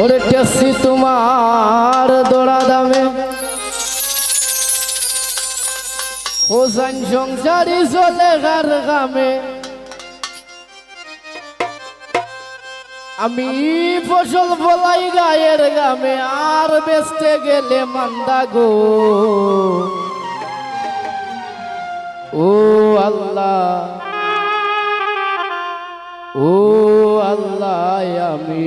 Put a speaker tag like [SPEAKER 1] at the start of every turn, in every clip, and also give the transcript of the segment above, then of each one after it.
[SPEAKER 1] ওরে টেসি তোমার দোড়া দামে। হোসান সংসারি চলে গার গামে। আমি ফসল বলাই গায়ের গামে, আর বেচতে গেলে মান্দা গো। ও আল্লাহ ও আল্লাহ, আমি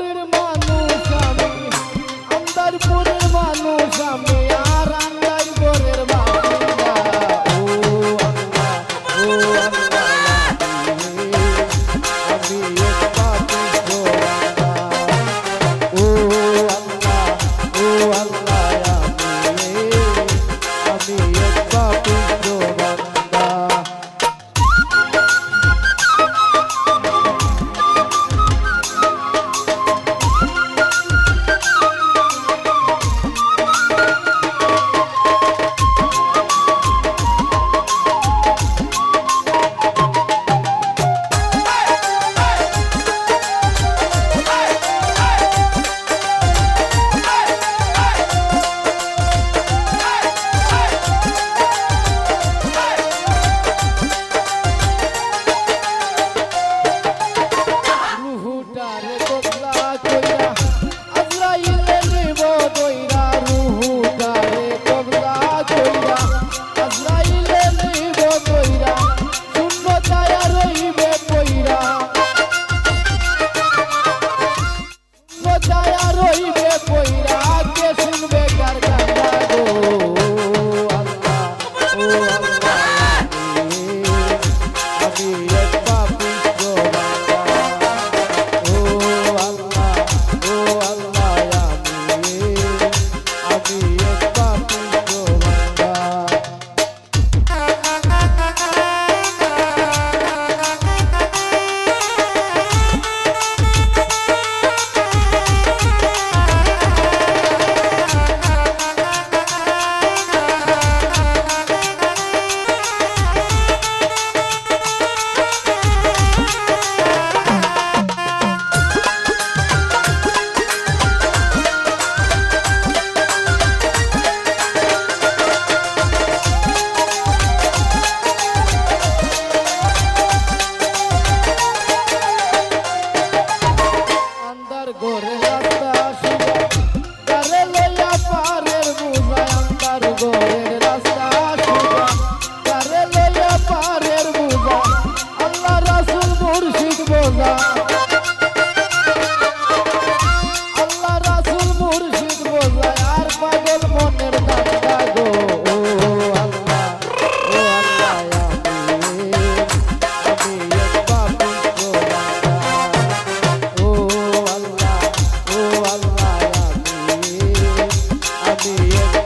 [SPEAKER 1] পুরের মানুষ আমি আমদারপুরের মানুষ আমি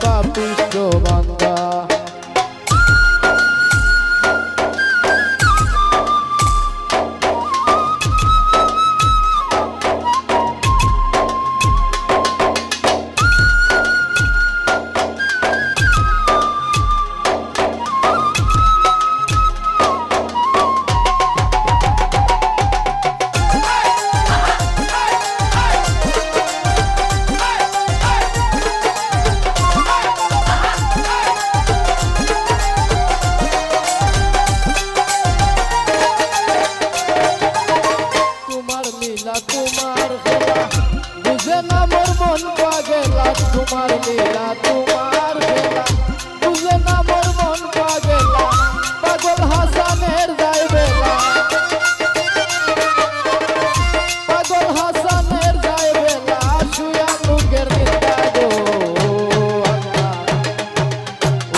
[SPEAKER 1] পাপিষ্ট বান্ধব লীলা তোমার খেলা বুঝে না মোর মন পাগেলা তোমার লীলা তোমার খেলা বুঝে না মোর মন পাগেলা পাগল হাসানের যায় পাগল হাসানের যায় শুয়া মুখের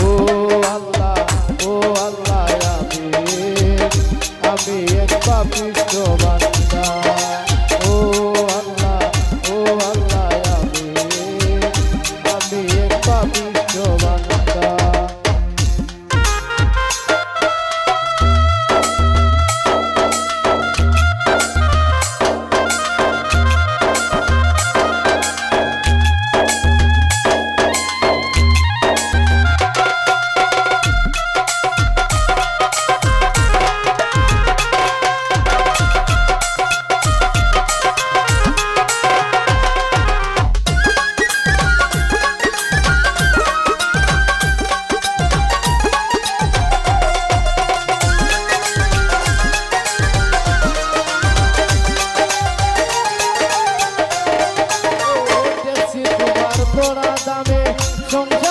[SPEAKER 1] ও আল্লাহ ও আল্লাহ, আমি আমি এক পাপিষ্ট বান্দা। 中